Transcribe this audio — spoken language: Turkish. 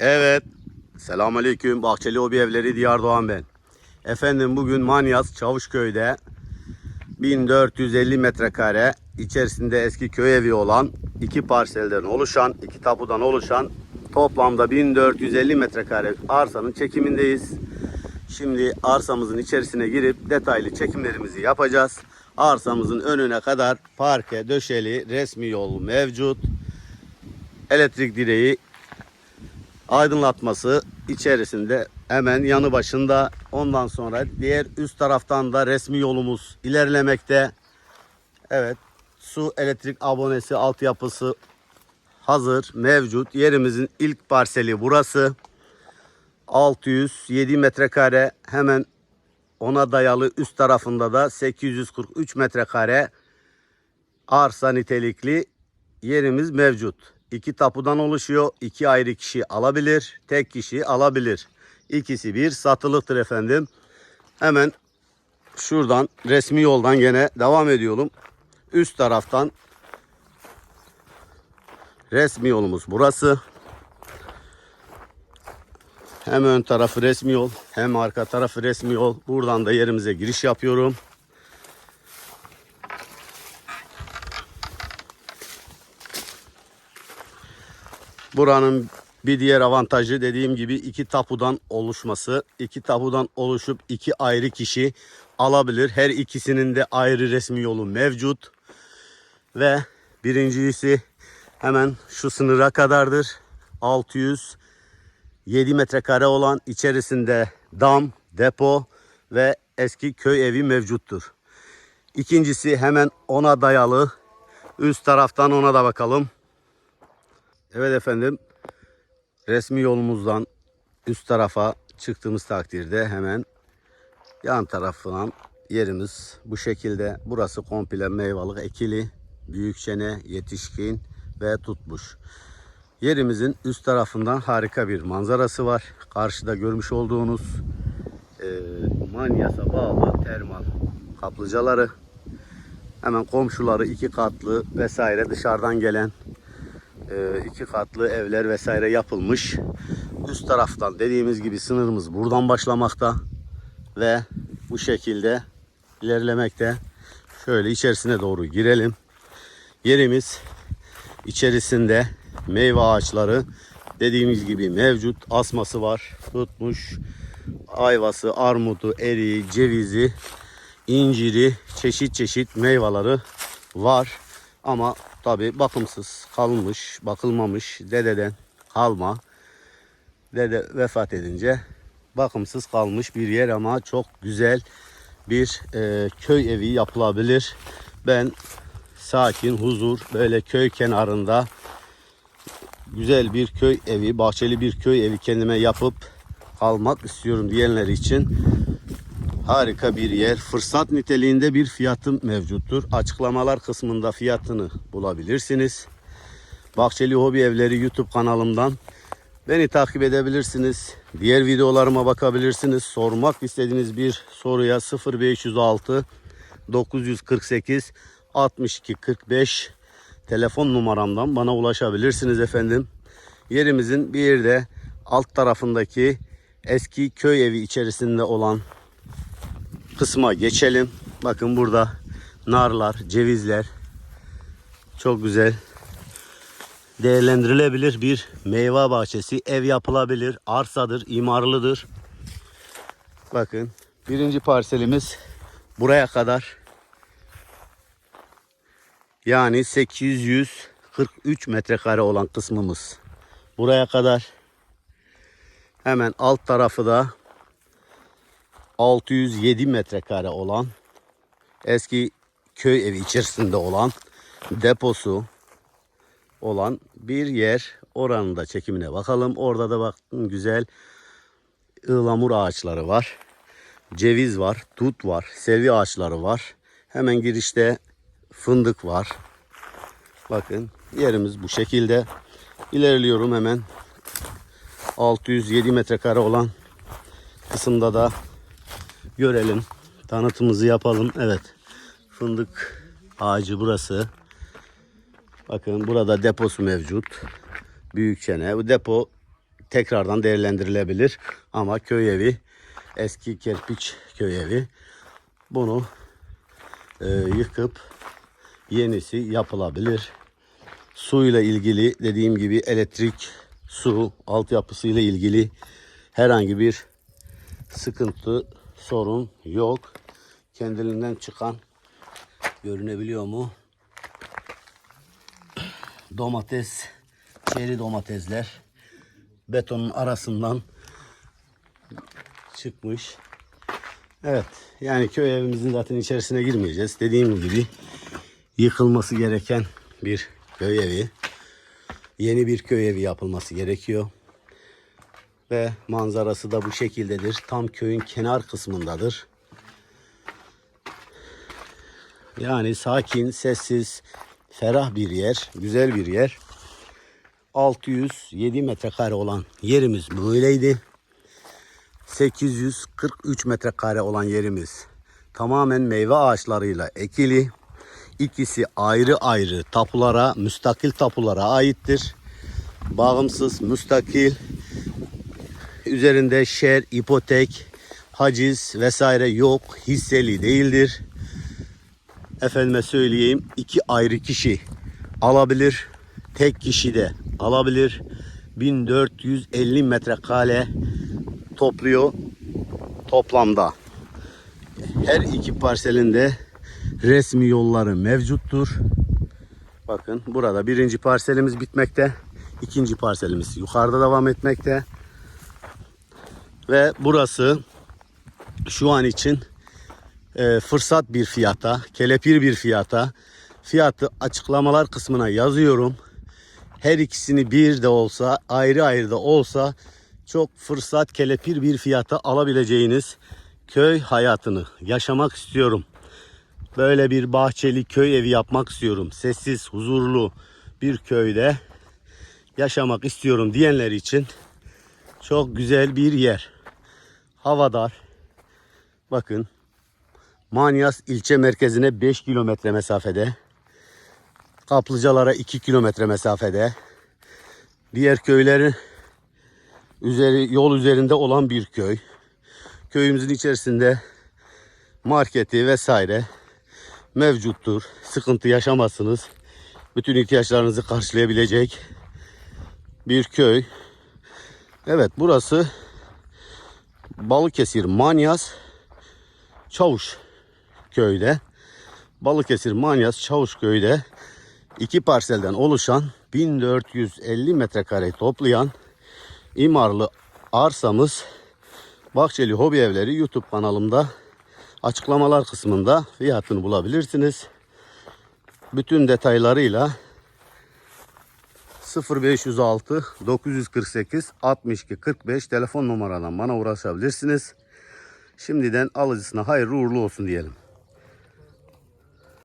Evet. Selamünaleyküm. Bahçeli Hobi Evleri Diyar Doğan ben. Efendim bugün Manyas Çavuşköy'de 1450 metrekare içerisinde eski köy evi olan iki parselden oluşan, iki tapudan oluşan toplamda 1450 metrekare arsanın çekimindeyiz. Şimdi arsamızın içerisine girip detaylı çekimlerimizi yapacağız. Arsamızın önüne kadar parke, döşeli, resmi yol mevcut. Elektrik direği aydınlatması içerisinde hemen yanı başında ondan sonra diğer üst taraftan da resmi yolumuz ilerlemekte. Evet su elektrik abonesi altyapısı hazır mevcut. Yerimizin ilk parseli burası. 607 metrekare hemen ona dayalı üst tarafında da 843 metrekare arsa nitelikli yerimiz mevcut. İki tapudan oluşuyor. İki ayrı kişi alabilir. Tek kişi alabilir. İkisi bir satılıktır efendim. Hemen şuradan resmi yoldan gene devam ediyorum. Üst taraftan resmi yolumuz burası. Hem ön tarafı resmi yol hem arka tarafı resmi yol. Buradan da yerimize giriş yapıyorum. Buranın bir diğer avantajı dediğim gibi iki tapudan oluşması. İki tapudan oluşup iki ayrı kişi alabilir. Her ikisinin de ayrı resmi yolu mevcut. Ve birincisi hemen şu sınıra kadardır. 607 metrekare olan içerisinde dam, depo ve eski köy evi mevcuttur. İkincisi hemen ona dayalı. Üst taraftan ona da bakalım. Evet efendim. Resmi yolumuzdan üst tarafa çıktığımız takdirde hemen yan tarafından yerimiz bu şekilde. Burası komple meyvalık ekili, büyükçene, yetişkin ve tutmuş. Yerimizin üst tarafından harika bir manzarası var. Karşıda görmüş olduğunuz e, Manyas'a bağlı termal kaplıcaları. Hemen komşuları iki katlı vesaire dışarıdan gelen iki katlı evler vesaire yapılmış. Üst taraftan dediğimiz gibi sınırımız buradan başlamakta ve bu şekilde ilerlemekte. Şöyle içerisine doğru girelim. Yerimiz içerisinde meyve ağaçları dediğimiz gibi mevcut. Asması var. Tutmuş. Ayvası, armudu, eriği, cevizi, inciri, çeşit çeşit meyveleri var. Ama tabi bakımsız kalmış, bakılmamış dededen kalma. Dede vefat edince bakımsız kalmış bir yer ama çok güzel bir e, köy evi yapılabilir. Ben sakin, huzur, böyle köy kenarında güzel bir köy evi, bahçeli bir köy evi kendime yapıp kalmak istiyorum diyenler için harika bir yer. Fırsat niteliğinde bir fiyatım mevcuttur. Açıklamalar kısmında fiyatını bulabilirsiniz. Bahçeli Hobi Evleri YouTube kanalımdan beni takip edebilirsiniz. Diğer videolarıma bakabilirsiniz. Sormak istediğiniz bir soruya 0506 948 62 45 telefon numaramdan bana ulaşabilirsiniz efendim. Yerimizin bir de alt tarafındaki eski köy evi içerisinde olan kısma geçelim. Bakın burada narlar, cevizler çok güzel değerlendirilebilir bir meyve bahçesi. Ev yapılabilir, arsadır, imarlıdır. Bakın birinci parselimiz buraya kadar yani 843 metrekare olan kısmımız buraya kadar. Hemen alt tarafı da 607 metrekare olan eski köy evi içerisinde olan deposu olan bir yer. Oranın da çekimine bakalım. Orada da bakın güzel ıhlamur ağaçları var. Ceviz var, tut var, selvi ağaçları var. Hemen girişte fındık var. Bakın yerimiz bu şekilde. İlerliyorum hemen. 607 metrekare olan kısımda da görelim. Tanıtımımızı yapalım. Evet. Fındık ağacı burası. Bakın burada deposu mevcut. Büyük çene. Bu depo tekrardan değerlendirilebilir. Ama köy evi eski kerpiç köy evi. Bunu e, yıkıp yenisi yapılabilir. Suyla ilgili dediğim gibi elektrik, su, altyapısıyla ilgili herhangi bir sıkıntı, sorun yok. Kendiliğinden çıkan görünebiliyor mu? Domates, çeri domatesler betonun arasından çıkmış. Evet, yani köy evimizin zaten içerisine girmeyeceğiz. Dediğim gibi yıkılması gereken bir köy evi. Yeni bir köy evi yapılması gerekiyor. Ve manzarası da bu şekildedir. Tam köyün kenar kısmındadır. Yani sakin, sessiz, ferah bir yer, güzel bir yer. 607 metrekare olan yerimiz böyleydi. 843 metrekare olan yerimiz tamamen meyve ağaçlarıyla ekili. İkisi ayrı ayrı tapulara, müstakil tapulara aittir. Bağımsız, müstakil, üzerinde şer, ipotek, haciz vesaire yok, hisseli değildir. Efendime söyleyeyim iki ayrı kişi alabilir. Tek kişi de alabilir. 1450 metrekare topluyor toplamda. Her iki parselinde resmi yolları mevcuttur. Bakın burada birinci parselimiz bitmekte. ikinci parselimiz yukarıda devam etmekte. Ve burası şu an için e, fırsat bir fiyata, kelepir bir fiyata. Fiyatı açıklamalar kısmına yazıyorum. Her ikisini bir de olsa, ayrı ayrı da olsa çok fırsat kelepir bir fiyata alabileceğiniz köy hayatını yaşamak istiyorum. Böyle bir bahçeli köy evi yapmak istiyorum. Sessiz, huzurlu bir köyde yaşamak istiyorum diyenler için çok güzel bir yer. Havadar. Bakın Manyas ilçe merkezine 5 kilometre mesafede. Kaplıcalara 2 kilometre mesafede. Diğer köylerin üzeri yol üzerinde olan bir köy. Köyümüzün içerisinde marketi vesaire mevcuttur. Sıkıntı yaşamazsınız. Bütün ihtiyaçlarınızı karşılayabilecek bir köy. Evet burası Balıkesir Manyas Çavuş köyde. Balıkesir Manyas Çavuş köyde iki parselden oluşan 1450 metrekare toplayan imarlı arsamız Bahçeli Hobi Evleri YouTube kanalımda açıklamalar kısmında fiyatını bulabilirsiniz. Bütün detaylarıyla 0506 948 62 45 telefon numaradan bana ulaşabilirsiniz. Şimdiden alıcısına hayırlı uğurlu olsun diyelim.